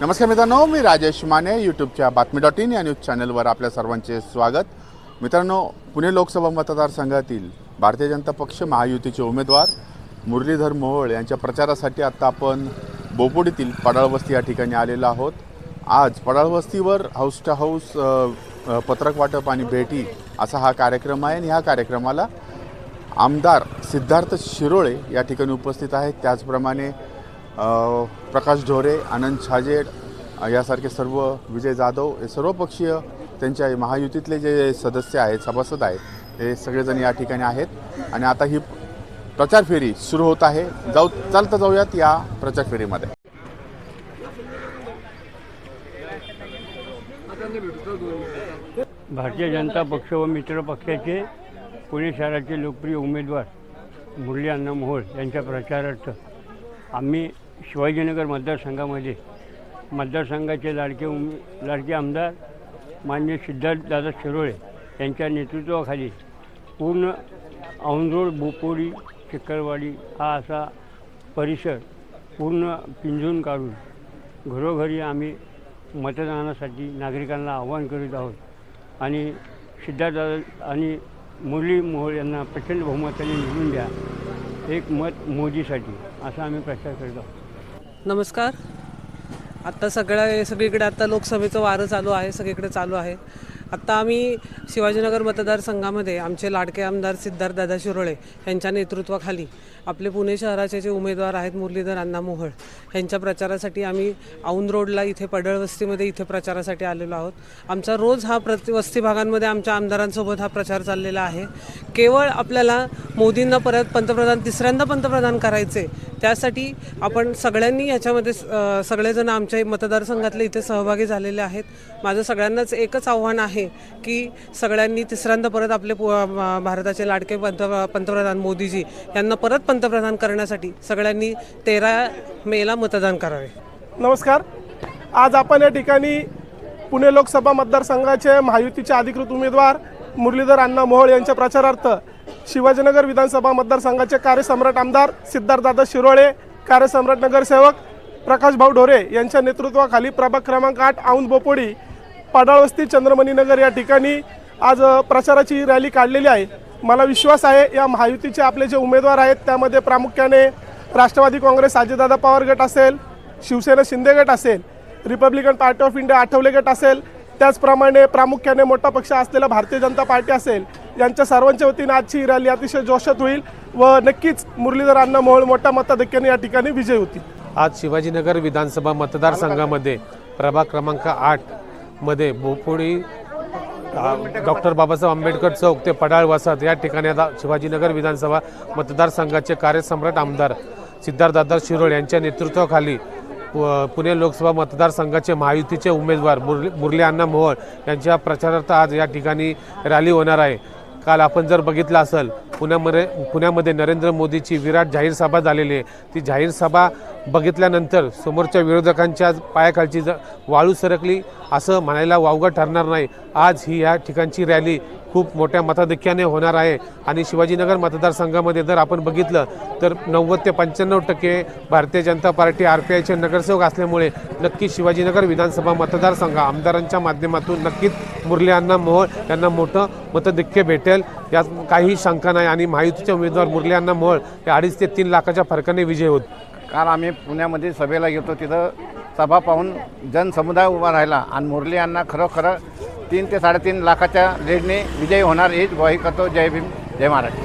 नमस्कार मित्रांनो मी राजेश माने यूट्यूबच्या बातमी डॉट इन या न्यूज चॅनलवर आपल्या सर्वांचे स्वागत. मित्रांनो पुणे लोकसभा मतदारसंघातील भारतीय जनता पक्ष महायुतीचे उमेदवार मुरलीधर मोहोळ यांच्या प्रचारासाठी आत्ता आपण बोपोडीतील पडाळवस्ती या ठिकाणी आलेलो आहोत. आज पडाळवस्तीवर हाऊस टू हाऊस पत्रक वाटप आणि भेटी असा हा कार्यक्रम आहे आणि ह्या कार्यक्रमाला आमदार सिद्धार्थ शिरोळे या ठिकाणी उपस्थित आहेत. त्याचप्रमाणे प्रकाश ढोरे आनंद छाजेड यासारखे सर्व विजय जाधव हे सर्व पक्षीय त्यांच्या महायुतीतले जे सदस्य आहेत सभासद आहेत हे सगळेजण या ठिकाणी आहेत. आणि आता ही प्रचार फेरी सुरू होत आहे. जाऊ चालतं जाऊयात या प्रचार फेरीमध्ये. भारतीय जनता पक्ष व मित्र पक्षाचे पुणे शहराचे लोकप्रिय उमेदवार मुरली अण्णा मोहोळ यांच्या प्रचारार्थ आम्ही शिवाजीनगर मतदारसंघामध्ये. मतदारसंघाचे लाडके उम लाडके आमदार मान्य सिद्धार्थदादा शिरोळे यांच्या नेतृत्वाखाली पूर्ण औंधरोड बोपोडी चिक्करवाडी हा असा परिसर पूर्ण पिंजून काढून घरोघरी आम्ही मतदानासाठी नागरिकांना आवाहन करीत आहोत. आणि सिद्धार्थ आणि मुरली मोहोळ यांना प्रचंड बहुमताने निवडून द्या. एक मत मोदीसाठी असा आम्ही प्रचार करत आहोत. नमस्कार. आत्ता सगळ्या सगळीकडे आता लोकसभेचं वारं चालू आहे सगळीकडे चालू आहे. आत्ता आम्ही शिवाजीनगर मतदारसंघामध्ये आमचे लाडके आमदार सिद्धार्थदादा शिरोळे यांच्या नेतृत्वाखाली आपले पुणे शहराचे जे उमेदवार आहेत मुरलीधर अण्णा मोहळ यांच्या प्रचारासाठी आम्ही औंध रोडला इथे पडळ वस्तीमध्ये इथे प्रचारासाठी आलेलो आहोत. आमचा रोज हा प्रति वस्ती भागांमध्ये आमच्या आमदारांसोबत हा प्रचार चाललेला आहे. केवळ आपल्याला मोदींना परत पंतप्रधान तिसऱ्यांदा पंतप्रधान करायचे त्यासाठी आपण सगळ्यांनी ह्याच्यामध्ये सगळेजण आमच्या मतदारसंघातले इथे सहभागी झालेले आहेत. माझं सगळ्यांनाच एकच आव्हान आहे की सगळ्यांनी तिसऱ्यांदा परत आपले पु- भारताचे लाडके पंत पंतप्रधान मोदीजी यांना परत पंतप्रधान करण्यासाठी सगळ्यांनी तेरा मेला मतदान करावे. नमस्कार. आज आपण या ठिकाणी पुणे लोकसभा मतदारसंघाचे महायुतीचे अधिकृत उमेदवार मुरलीधर अण्णा मोहोळ यांच्या प्रचारार्थ शिवाजीनगर विधानसभा मतदारसंघाचे कार्यसम्राट आमदार सिद्धार्थदादा शिरोळे कार्यसम्राट नगरसेवक प्रकाश भाऊ ढोरे यांच्या नेतृत्वाखाली प्रभाग क्रमांक आठ औंध बोपोडी पाडाळवस्ती चंद्रमणी नगर या ठिकाणी आज प्रचाराची रॅली काढलेली आहे. मला विश्वास आहे या महायुतीचे आपले जे उमेदवार आहेत त्यामध्ये प्रामुख्याने राष्ट्रवादी काँग्रेस अजितदादा पवार गट असेल शिवसेना शिंदे गट असेल Republican Party of India Athawale गट असेल त्याचप्रमाणे प्रामुख्याने मोठा पक्ष असलेला भारतीय जनता पार्टी असेल यांच्या सर्वांच्या वतीने आजची ही रॅली अतिशय जोशात होईल व नक्कीच मुरलीधर अण्णा मोहोळ मोठ्या मताधिक्याने या ठिकाणी विजय होतील. आज शिवाजीनगर विधानसभा मतदारसंघामध्ये प्रभाग क्रमांक आठ मध्ये बोपोडी डॉक्टर बाबासाहेब आंबेडकर चौक ते पडाळ वसाहत या ठिकाणी आता शिवाजीनगर विधानसभा मतदारसंघाचे कार्यसम्राट आमदार सिद्धार्थदादा शिरोळ यांच्या नेतृत्वाखाली पुणे लोकसभा मतदारसंघाचे महायुतीचे उमेदवार मुरली मुरली अण्णा मोहोळ यांच्या प्रचारार्थ आज या ठिकाणी रॅली होणार आहे. काल आपण जर बघितलं असेल पुण्यामध्ये पुण्यामध्ये नरेंद्र मोदीची विराट जाहीर सभा झालेली आहे. ती जाहीर सभा बघितल्यानंतर समोरच्या विरोधकांच्या पायाखालची ज वाळू सरकली. असं म्हणायला वावगं ठरणार नाही. आज ही या ठिकाणची रॅली खूप मोठ्या मताधिक्याने होणार आहे. आणि शिवाजीनगर मतदारसंघामध्ये जर आपण बघितलं तर नव्वद ते पंच्याण्णव टक्के Bharatiya Janata party R P आयचे नगरसेवक असल्यामुळे नक्की शिवाजीनगर विधानसभा मतदारसंघ आमदारांच्या माध्यमातून नक्कीच मुरली अण्णा मोहोळ यांना मोठं मतधिक्य भेटेल. यात काही शंका नाही. आणि महायुतीचे उमेदवार मुरली अण्णा मोहोळ हे अडीच ते तीन लाखाच्या फरकाने विजय होत. काल आम्ही पुण्यामध्ये सभेला गेलो तिथं सभा पाहून जनसमुदाय उभा राहिला आणि मुरली यांना खरोखर तीन ते साडेतीन लाखाच्या लीडने विजयी होणार हीच ग्वाही करतो. जय भीम जय महाराष्ट्र.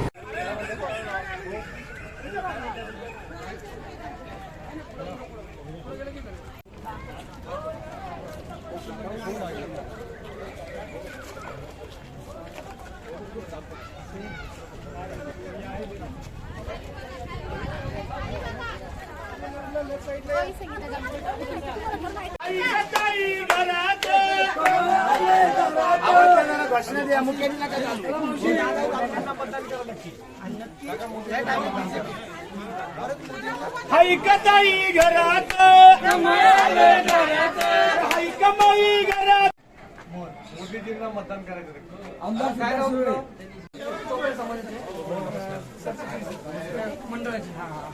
हाय कताई घरात हाय कमाई घरात कमळलाच वोट करायचं काय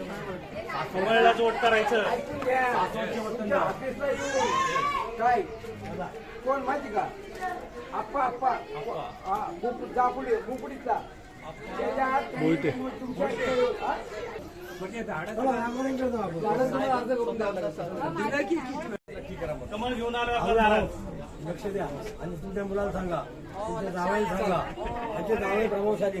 नमस्कार कोण माहिती का? आप्पा आप्पा. हा, बुप- जापुडी बुपडीतला त्याच्या तुमच्या हा? झाडं तुम्हाला अर्ज करून द्यावं लागेल. कमळ घेऊन आलो आपल्या दारात. लक्ष द्या. आणि तुमच्या मुलाला सांगा. तुमच्या जावयाला सांगा. त्यांचे जावई प्रभावशाली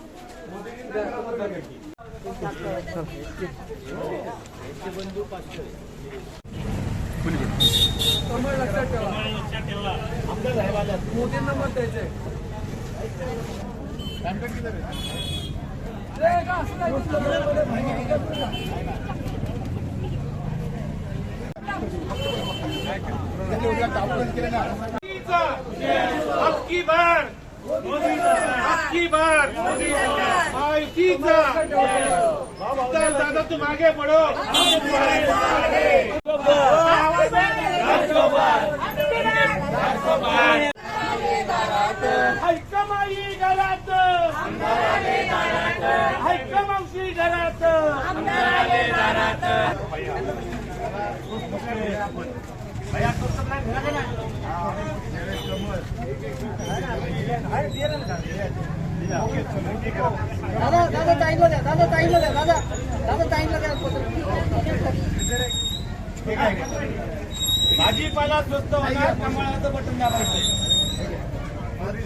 द्या, लक्षात ठेवा मोदींना मत द्यायचंय अबकी बार। अबकी बार माहितीचा तर दादा तुम आगे बढ़ो हैकमाई घरात. हैकमावशी घरात. दादा दादा ताईला द्या दादा ताईला द्या दादा दादा ताईला द्या भाजीपाला स्वस्त होणार कमळाचं बटन दाबायचं अरे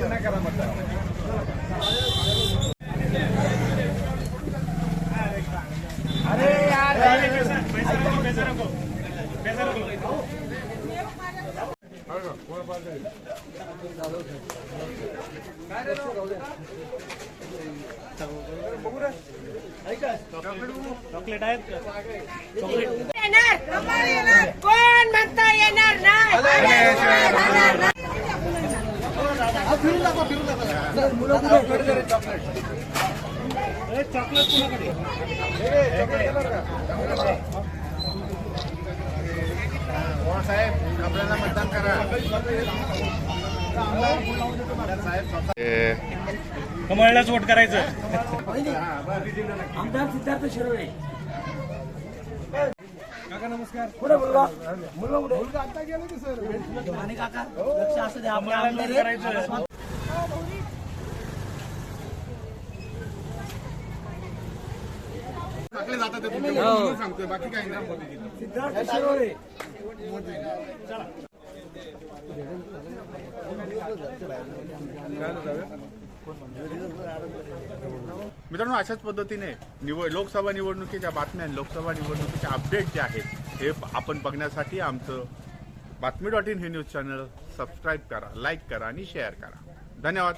चॉकलेट आहेत का येणार कोण म्हणता येणार नाही चॉकलेट कुणाकडे साहेब आपल्याला मतदान करा कमळलाच वोट करायचं. आमदार सिद्धार्थ शिरोळे. काका नमस्कार. कुठे मुलगा? मुलगा मुलगा आता गेला की सर. आणि काका लक्ष असू द्या आपले कमळाला आमदार वोट आहेत. करायचं. टाकले जातात ते म्हणून सांगतोय बाकी काही नाही. सिद्धार्थ शिरोळे. मित्रांनो अशाच पद्धतीने निवड लोकसभा निवडणुकीच्या बातम्या लोकसभा निवडणुकीचे अपडेट जे आहेत हे आपण बघण्यासाठी आमचं बातमी डॉट इन हे न्यूज चॅनल सबस्क्राईब करा लाईक करा आणि शेअर करा. धन्यवाद.